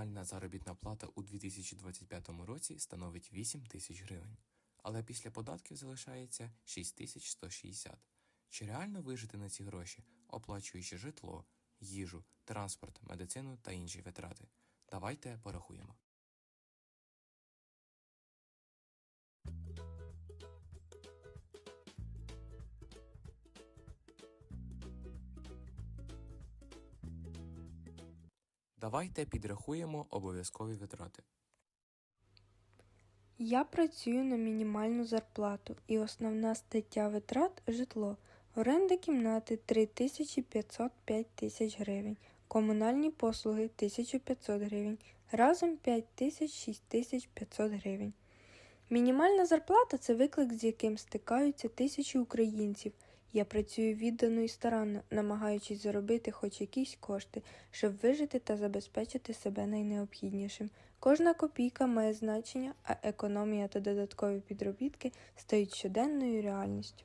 мінімальна заробітна плата у 2025 році становить 8 тисяч гривень, але після податків залишається 6160. Чи реально вижити на ці гроші, оплачуючи житло, їжу, транспорт, медицину та інші витрати? Давайте порахуємо. Давайте підрахуємо обов'язкові витрати. Я працюю на мінімальну зарплату і основна стаття витрат житло. Оренда кімнати 3505 тисяч гривень, комунальні послуги 1500 гривень, разом 5000 6500 гривень. Мінімальна зарплата це виклик, з яким стикаються тисячі українців. Я працюю віддано і старанно, намагаючись заробити хоч якісь кошти, щоб вижити та забезпечити себе найнеобхіднішим. Кожна копійка має значення, а економія та додаткові підробітки стають щоденною реальністю.